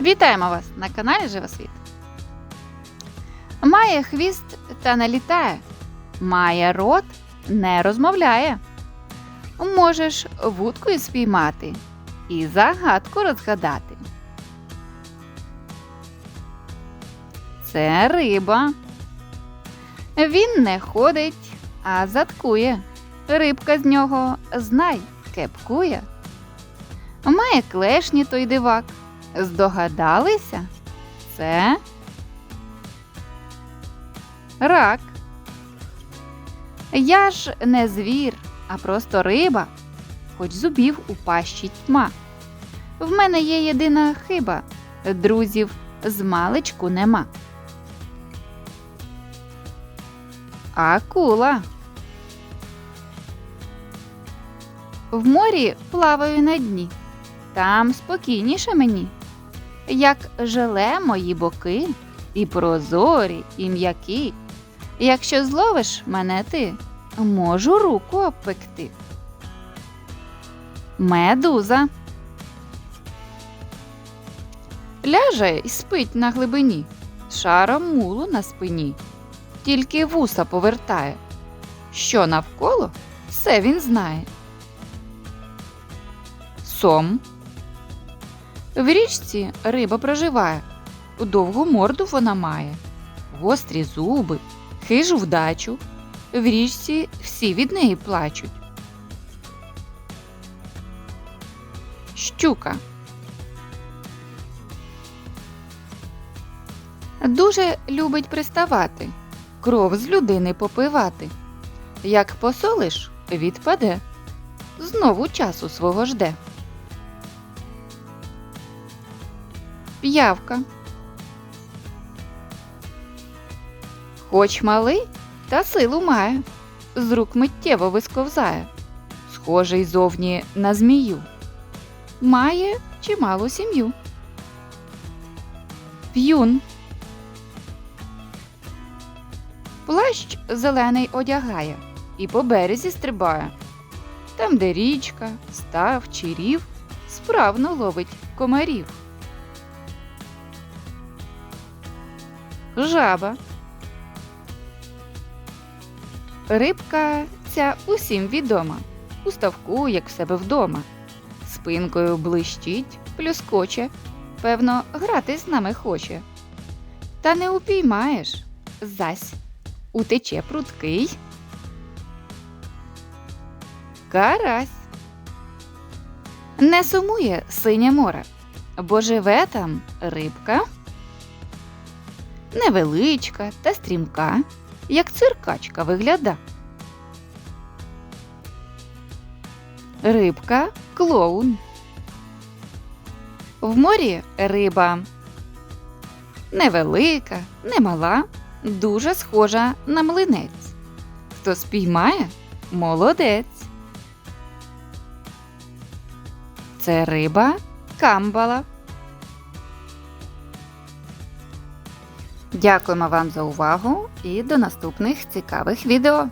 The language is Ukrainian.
Вітаємо вас на каналі Живосвіт. Має хвіст та не літає. Має рот, не розмовляє. Можеш вудкою спіймати і загадку розгадати. Це риба. Він не ходить, а заткує. Рибка з нього знай, кепкує. Має клешні той дивак. Здогадалися? Це рак. Я ж не звір, а просто риба, хоч зубів у пащі тьма. В мене є єдина хиба, друзів з маличку нема. Акула. В морі плаваю на дні. Там спокійніше мені, як желе мої боки, і прозорі, і м'які. Якщо зловиш мене ти, можу руку обпекти. Медуза. Ляже й спить на глибині, шаром мулу на спині, тільки вуса повертає. Що навколо, все він знає. Сом. В річці риба проживає, довгу морду вона має, гострі зуби, хижу вдачу. В річці всі від неї плачуть. Щука. Дуже любить приставати, кров з людини попивати. Як посолиш, відпаде, знову часу свого жде. П'явка. Хоч малий, та силу має, з рук миттєво висковзає, схожий зовні на змію. Має чималу сім'ю. П'юн. Плащ зелений одягає і по березі стрибає. Там, де річка, став чи рів, справно ловить комарів. Жаба. Рибка ця усім відома. У ставку, як в себе вдома. Спинкою блищить, плюскоче. Певно, грати з нами хоче. Та не упіймаєш. Зась утече прудкий. Карась. Не сумує синє море, бо живе там рибка невеличка та стрімка, як циркачка вигляда. Рибка клоун. В морі риба невелика, немала, дуже схожа на млинець. Хто спіймає молодець. Це риба камбала. Дякуємо вам за увагу і до наступних цікавих відео.